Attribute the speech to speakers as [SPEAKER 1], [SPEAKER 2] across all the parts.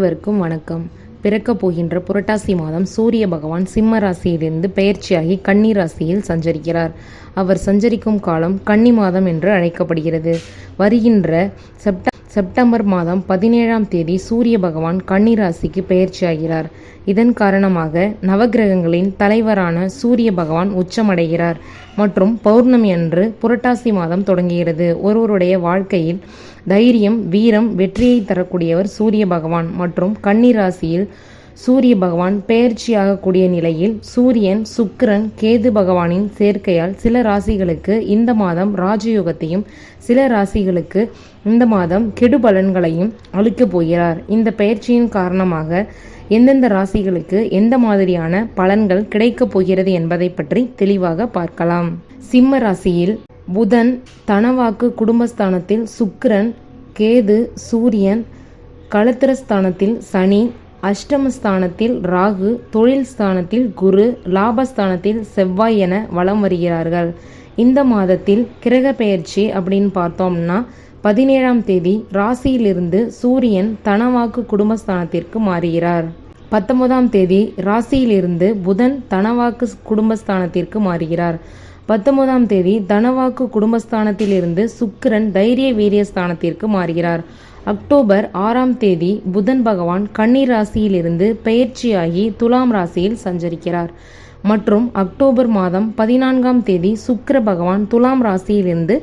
[SPEAKER 1] அனைவருக்கும் வணக்கம். பிறக்கப் போகின்ற புரட்டாசி மாதம் சூரிய பகவான் சிம்ம ராசியிலிருந்து பெயர்ச்சியாகி கன்னி ராசியில் சஞ்சரிக்கிறார். அவர் சஞ்சரிக்கும் காலம் கன்னி மாதம் என்று அழைக்கப்படுகிறது. வருகின்ற செப்ட செப்டம்பர் மாதம் பதினேழாம் தேதி சூரிய பகவான் கன்னி ராசிக்கு பெயர்ச்சியாகிறார். இதன் காரணமாக நவகிரகங்களின் தலைவரான சூரிய பகவான் உச்சமடைகிறார். மற்றும் பௌர்ணமி அன்று புரட்டாசி மாதம் தொடங்குகிறது. ஒருவருடைய வாழ்க்கையில் தைரியம் வீரம் வெற்றியை தரக்கூடியவர் சூரிய பகவான் மற்றும் கன்னி ராசியில் சூரிய பகவான் பெயர்ச்சியாகக்கூடிய நிலையில் சூரியன் சுக்கிரன் கேது பகவானின் சேர்க்கையால் சில ராசிகளுக்கு இந்த மாதம் ராஜயோகத்தையும் சில ராசிகளுக்கு இந்த மாதம் கெடு பலன்களையும் அளிக்கப் போகிறார். இந்த பெயர்ச்சியின் காரணமாக எந்தெந்த ராசிகளுக்கு எந்த மாதிரியான பலன்கள் கிடைக்கப் போகிறது என்பதை பற்றி தெளிவாக பார்க்கலாம். சிம்ம ராசியில் புதன் தனவாக்கு குடும்பஸ்தானத்தில் சுக்கிரன் கேது சூரியன் களத்திரஸ்தானத்தில் சனி அஷ்டமஸ்தானத்தில் ராகு தொழில் ஸ்தானத்தில் குரு லாபஸ்தானத்தில் செவ்வாய் என வலம் வருகிறார்கள். இந்த மாதத்தில் கிரக பெயர்ச்சி அப்படின்னு பார்த்தோம்னா பதினேழாம் தேதி ராசியிலிருந்து சூரியன் தனவாக்கு குடும்பஸ்தானத்திற்கு மாறுகிறார். பத்தொன்பதாம் தேதி ராசியிலிருந்து புதன் தனவாக்கு குடும்பஸ்தானத்திற்கு மாறுகிறார். பத்தொன்பதாம் தேதி தனவாக்கு குடும்பஸ்தானத்திலிருந்து சுக்கிரன் தைரிய வீரிய ஸ்தானத்திற்கு மாறுகிறார். அக்டோபர் ஆறாம் தேதி புதன் பகவான் கண்ணீர் ராசியிலிருந்து பெயர்ச்சியாகி துலாம் ராசியில் சஞ்சரிக்கிறார். மற்றும் அக்டோபர் மாதம் பதினான்காம் தேதி சுக்கிர பகவான் துலாம் ராசியிலிருந்து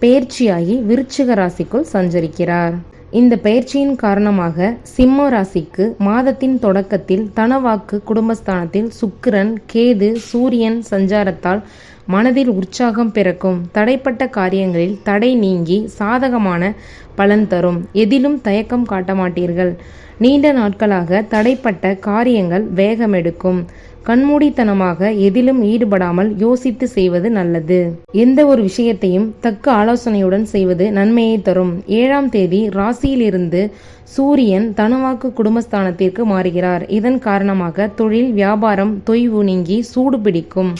[SPEAKER 1] பெயர்ச்சியாகி விருச்சிக ராசிக்குள் சஞ்சரிக்கிறார். இந்த பயிற்சியின் காரணமாக சிம்ம ராசிக்கு மாதத்தின் தொடக்கத்தில் தனவாக்கு குடும்பஸ்தானத்தில் சுக்கிரன் கேது சூரியன் சஞ்சாரத்தால் மனதில் உற்சாகம் பிறக்கும். தடைப்பட்ட காரியங்களில் தடை நீங்கி சாதகமான பலன் தரும். எதிலும் தயக்கம் காட்ட மாட்டீர்கள். நீண்ட நாட்களாக தடைப்பட்ட காரியங்கள் வேகமெடுக்கும். கண்மூடித்தனமாக எதிலும் ஈடுபடாமல் யோசித்து செய்வது நல்லது. எந்த ஒரு விஷயத்தையும் தக்க ஆலோசனையுடன் செய்வது நன்மையை தரும். ஏழாம் தேதி ராசியிலிருந்து சூரியன் தனுவாக்கு குடும்பஸ்தானத்திற்கு மாறுகிறார். இதன் காரணமாக தொழில் வியாபாரம் தொய்வு நீங்கி சூடு பிடிக்கும்.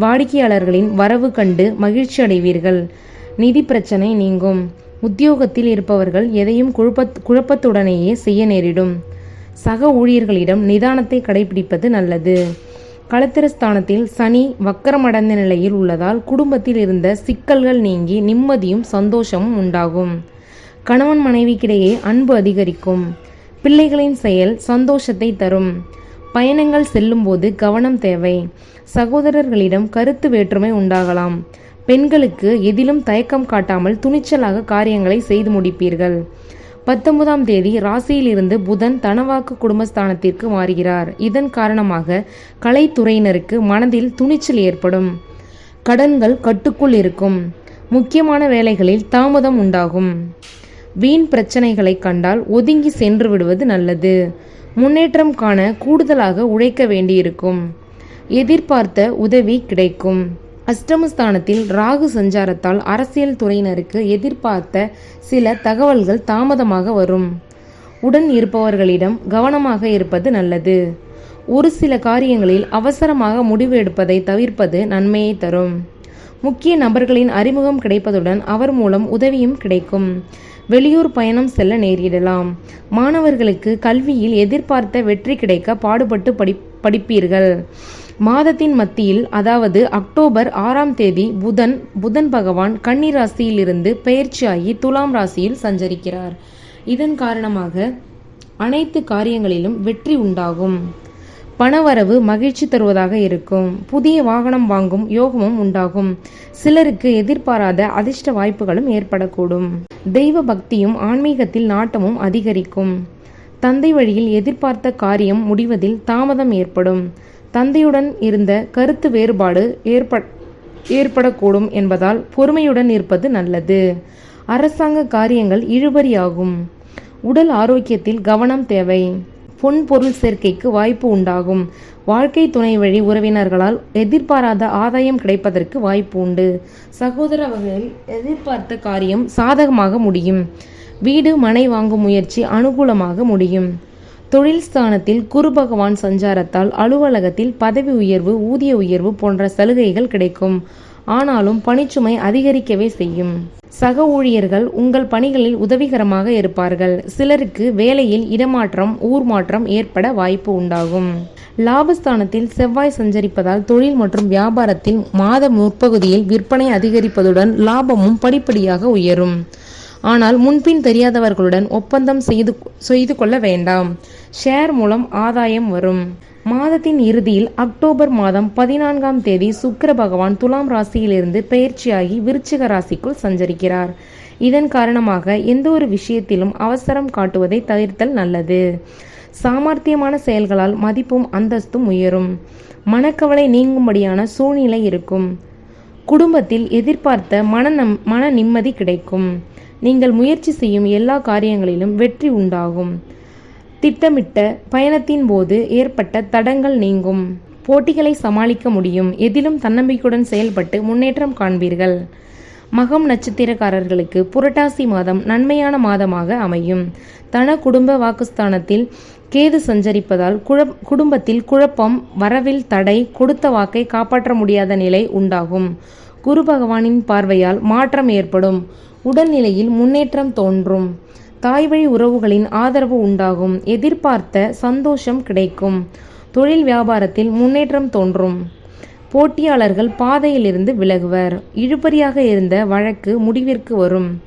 [SPEAKER 1] வாடிக்கையாளர்களின் வரவு கண்டு மகிழ்ச்சி அடைவீர்கள். நிதி பிரச்சனை நீங்கும். உத்தியோகத்தில் இருப்பவர்கள் எதையும் குழப்ப குழப்பத்துடனேயே செய்ய நேரிடும். சக ஊழியர்களிடம் நிதானத்தை கடைபிடிப்பது நல்லது. களத்திரஸ்தானத்தில் சனி வக்கரமடைந்த நிலையில் உள்ளதால் குடும்பத்தில் இருந்த சிக்கல்கள் நீங்கி நிம்மதியும் சந்தோஷமும் உண்டாகும். கணவன் மனைவிக்கிடையே அன்பு அதிகரிக்கும். பிள்ளைகளின் செயல் சந்தோஷத்தை தரும். பயணங்கள் செல்லும்போது கவனம் தேவை. சகோதரர்களிடம் கருத்து வேற்றுமை உண்டாகலாம். பெண்களுக்கு எதிலும் தயக்கம் காட்டாமல் துணிச்சலாக காரியங்களை செய்து முடிப்பீர்கள். பத்தொன்பதாம் தேதி ராசியிலிருந்து புதன் தனவாக்கு குடும்பஸ்தானத்திற்கு மாறுகிறார். இதன் காரணமாக கலைத்துறையினருக்கு மனதில் துணிச்சல் ஏற்படும். கடன்கள் கட்டுக்குள் இருக்கும். முக்கியமான வேலைகளில் தாமதம் உண்டாகும். வீண் பிரச்சனைகளை கண்டால் ஒதுங்கி சென்று விடுவது நல்லது. முன்னேற்றம் காண கூடுதலாக உழைக்க வேண்டியிருக்கும். எதிர்பார்த்த உதவி கிடைக்கும். அஷ்டமஸ்தானத்தில் ராகு சஞ்சாரத்தால் அரசியல் துறையினருக்கு எதிர்பார்த்த சில தகவல்கள் தாமதமாக வரும். உடன் இருப்பவர்களிடம் கவனமாக இருப்பது நல்லது. ஒரு சில காரியங்களில் அவசரமாக முடிவு எடுப்பதை தவிர்ப்பது நன்மையை தரும். முக்கிய நபர்களின் அறிமுகம் கிடைப்பதுடன் அவர் மூலம் உதவியும் கிடைக்கும். வெளியூர் பயணம் செல்ல நேரிடலாம். மாணவர்களுக்கு கல்வியில் எதிர்பார்த்த வெற்றி கிடைக்க பாடுபட்டு படி படிப்பீர்கள். மாதத்தின் மத்தியில் அதாவது அக்டோபர் ஆறாம் தேதி புதன் புதன் பகவான் கன்னி ராசியிலிருந்து பெயர்ச்சியாகி துலாம் ராசியில் சஞ்சரிக்கிறார். இதன் காரணமாக அனைத்து காரியங்களிலும் வெற்றி உண்டாகும். பணவரவு மகிழ்ச்சி தருவதாக இருக்கும். புதிய வாகனம் வாங்கும் யோகமும் உண்டாகும். சிலருக்கு எதிர்பாராத அதிர்ஷ்ட வாய்ப்புகளும் ஏற்படக்கூடும். தெய்வ பக்தியும் ஆன்மீகத்தில் நாட்டமும் அதிகரிக்கும். தந்தை வழியில் எதிர்பார்த்த காரியம் முடிவதில் தாமதம் ஏற்படும். தந்தையுடன் இருந்த கருத்து வேறுபாடு ஏற்ப ஏற்படக்கூடும் என்பதால் பொறுமையுடன் இருப்பது நல்லது. அரசாங்க காரியங்கள் இழுபறியாகும். உடல் ஆரோக்கியத்தில் கவனம் தேவை. பொன் பொருள் சேர்க்கைக்கு வாய்ப்பு உண்டாகும். வாழ்க்கை துணை வழி உறவினர்களால் எதிர்பாராத ஆதாயம் கிடைப்பதற்கு வாய்ப்பு உண்டு. சகோதர வகையில் எதிர்பார்த்த காரியம் சாதகமாக முடியும். வீடு மனை வாங்கும் முயற்சி அனுகூலமாக முடியும். தொழில் ஸ்தானத்தில் குரு பகவான் சஞ்சாரத்தால் அலுவலகத்தில் பதவி உயர்வு ஊதிய உயர்வு போன்ற சலுகைகள் கிடைக்கும். ஆனாலும் பணிச்சுமை அதிகரிக்கவே செய்யும். சக ஊழியர்கள் உங்கள் பணிகளில் உதவிகரமாக இருப்பார்கள். சிலருக்கு வேலையில் இடமாற்றம் ஊர் மாற்றம் ஏற்பட வாய்ப்பு உண்டாகும். லாபஸ்தானத்தில் செவ்வாய் சஞ்சரிப்பதால் தொழில் மற்றும் வியாபாரத்தில் மாத முற்பகுதியில் விற்பனை அதிகரிப்பதுடன் லாபமும் படிப்படியாக உயரும். ஆனால் முன்பின் தெரியாதவர்களுடன் ஒப்பந்தம் செய்து செய்து கொள்ள வேண்டாம். ஷேர் மூலம் ஆதாயம் வரும். மாதத்தின் இறுதியில் அக்டோபர் மாதம் பதினான்காம் தேதி சுக்கர பகவான் துலாம் ராசியிலிருந்து பெயர்ச்சியாகி விருச்சிக ராசிக்குள் சஞ்சரிக்கிறார். இதன் காரணமாக எந்த ஒரு விஷயத்திலும் அவசரம் காட்டுவதை தவிர்த்தல் நல்லது. சாமர்த்தியமான செயல்களால் மதிப்பும் அந்தஸ்தும் உயரும். மனக்கவலை நீங்கும்படியான சூழ்நிலை இருக்கும். குடும்பத்தில் எதிர்பார்த்த மன நம் மன நிம்மதி கிடைக்கும். நீங்கள் முயற்சி செய்யும் எல்லா காரியங்களிலும் வெற்றி உண்டாகும். திட்டமிட்ட பயணத்தின் போது ஏற்பட்ட தடங்கள் நீங்கும். போட்டிகளை சமாளிக்க முடியும். எதிலும் தன்னம்பிக்கையுடன் செயல்பட்டு முன்னேற்றம் காண்பீர்கள். மகம் நட்சத்திரக்காரர்களுக்கு புரட்டாசி மாதம் நன்மையான மாதமாக அமையும். தன குடும்ப வாக்குஸ்தானத்தில் கேது சஞ்சரிப்பதால் குழ குடும்பத்தில் குழப்பம் வரவில் தடை கொடுத்த வாக்கை காப்பாற்ற முடியாத நிலை உண்டாகும். குரு பகவானின் பார்வையால் மாற்றம் ஏற்படும். உடல்நிலையில் முன்னேற்றம் தோன்றும். தாய்வழி உறவுகளின் ஆதரவு உண்டாகும். எதிர்பார்த்த சந்தோஷம் கிடைக்கும். தொழில் வியாபாரத்தில் முன்னேற்றம் தோன்றும். போட்டியாளர்கள் பாதையிலிருந்து விலகுவர். இழுபறியாக இருந்த வழக்கு முடிவிற்கு வரும்.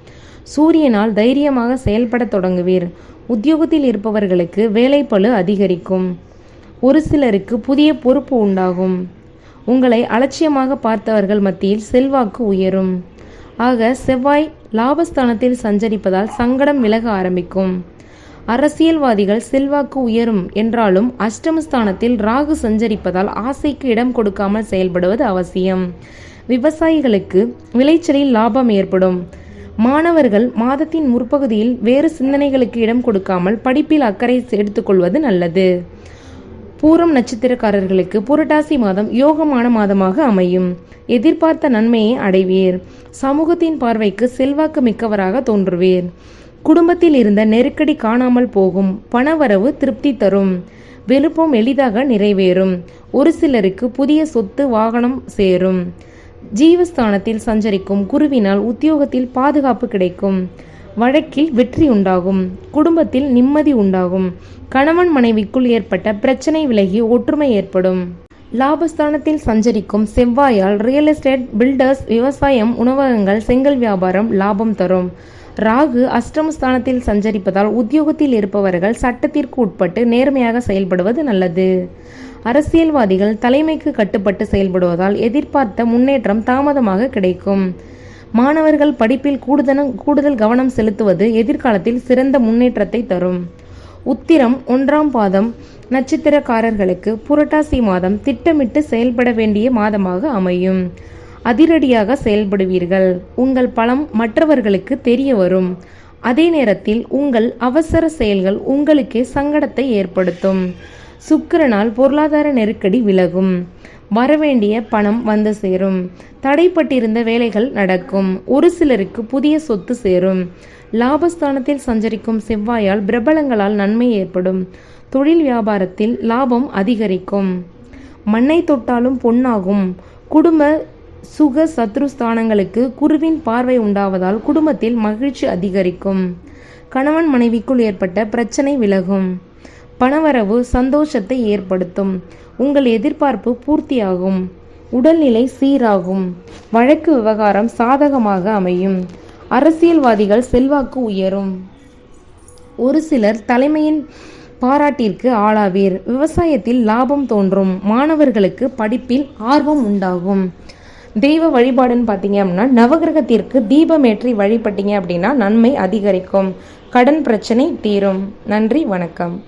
[SPEAKER 1] சூரியனால் தைரியமாக செயல்படத் தொடங்குவீர். உத்தியோகத்தில் இருப்பவர்களுக்கு வேலைப்பளு அதிகரிக்கும். ஒரு சிலருக்கு புதிய பொறுப்பு உண்டாகும். உங்களை அலட்சியமாக பார்த்தவர்கள் மத்தியில் செல்வாக்கு உயரும். ஆக செவ்வாய் லாபஸ்தானத்தில் சஞ்சரிப்பதால் சங்கடம் விலக ஆரம்பிக்கும். அரசியல்வாதிகள் செல்வாக்கு உயரும் என்றாலும் அஷ்டமஸ்தானத்தில் ராகு சஞ்சரிப்பதால் ஆசைக்கு இடம் கொடுக்காமல் செயல்படுவது அவசியம். விவசாயிகளுக்கு விளைச்சலில் லாபம் ஏற்படும். மாணவர்கள் மாதத்தின் முற்பகுதியில் வேறு சிந்தனைகளுக்கு இடம் கொடுக்காமல் படிப்பில் அக்கறை எடுத்துக்கொள்வது நல்லது. பூரம் நட்சத்திரக்காரர்களுக்கு புரட்டாசி மாதம் யோகமான மாதமாக அமையும். எதிர்பார்த்த நன்மையை அடைவீர். சமூகத்தின் பார்வைக்கு செல்வாக்கு மிக்கவராக தோன்றுவீர். குடும்பத்தில் இருந்த நெருக்கடி காணாமல் போகும். பணவரவு திருப்தி தரும். விருப்பம் எளிதாக நிறைவேறும். ஒரு சிலருக்கு புதிய சொத்து வாகனம் சேரும். ஜீவஸ்தானத்தில் சஞ்சரிக்கும் குருவினால் உத்தியோகத்தில் பாதுகாப்பு கிடைக்கும். வழக்கில் வெற்றி உண்டாகும். குடும்பத்தில் நிம்மதி உண்டாகும். கணவன் மனைவிக்குள் ஏற்பட்ட பிரச்சனை விலகி ஒற்றுமை ஏற்படும். லாபஸ்தானத்தில் சஞ்சரிக்கும் செவ்வாயால் ரியல் எஸ்டேட் பில்டர்ஸ் விவசாயம் உணவகங்கள் செங்கல் வியாபாரம் லாபம் தரும். ராகு அஷ்டமஸ்தானத்தில் சஞ்சரிப்பதால் உத்தியோகத்தில் இருப்பவர்கள் சட்டத்திற்கு உட்பட்டு நேர்மையாக செயல்படுவது நல்லது. அரசியல்வாதிகள் தலைமைக்கு கட்டுப்பட்டு செயல்படுவதால் எதிர்பார்த்த முன்னேற்றம் தாமதமாக கிடைக்கும். மாணவர்கள் படிப்பில் கூடுதல் கூடுதல் கவனம் செலுத்துவது எதிர்காலத்தில் சிறந்த முன்னேற்றத்தை தரும். உத்திரம் ஒன்றாம் பாதம். நட்சத்திரக்காரர்களுக்கு புரட்டாசி மாதம் திட்டமிட்டு செயல்பட வேண்டிய மாதமாக அமையும். அதிரடியாக செயல்படுவீர்கள். உங்கள் பலம் மற்றவர்களுக்கு தெரிய வரும். அதே நேரத்தில் உங்கள் அவசர செயல்கள் உங்களுக்கே சங்கடத்தை ஏற்படுத்தும். சுக்கிரனால் பொருளாதார நெருக்கடி விலகும். வரவேண்டிய பணம் வந்து சேரும். தடைப்பட்டிருந்த வேலைகள் நடக்கும். ஒரு சிலருக்கு புதிய சொத்து சேரும். லாபஸ்தானத்தில் சஞ்சரிக்கும் செவ்வாயால் பிரபலங்களால் நன்மை ஏற்படும். தொழில் வியாபாரத்தில் லாபம் அதிகரிக்கும். மண்ணை தொட்டாலும் பொன்னாகும். குடும்ப சுக சத்ருஸ்தானங்களுக்கு குருவின் பார்வை உண்டாவதால் குடும்பத்தில் மகிழ்ச்சி அதிகரிக்கும். கணவன் மனைவிக்குள் ஏற்பட்ட பிரச்சனை விலகும். பணவரவு சந்தோஷத்தை ஏற்படுத்தும். உங்கள் எதிர்பார்ப்பு பூர்த்தியாகும். உடல்நிலை சீராகும். வழக்கு விவகாரம் சாதகமாக அமையும். அரசியல்வாதிகள் செல்வாக்கு உயரும். ஒரு சிலர் தலைமையின் பாராட்டிற்கு ஆளாவீர். விவசாயத்தில் லாபம் தோன்றும். மாணவர்களுக்கு படிப்பில் ஆர்வம் உண்டாகும். தெய்வ வழிபாடுன்னு பார்த்தீங்க அப்படின்னா நவகிரகத்திற்கு தீபமேற்றி வழிபட்டீங்க அப்படின்னா நன்மை அதிகரிக்கும். கடன் பிரச்சனை தீரும். நன்றி வணக்கம்.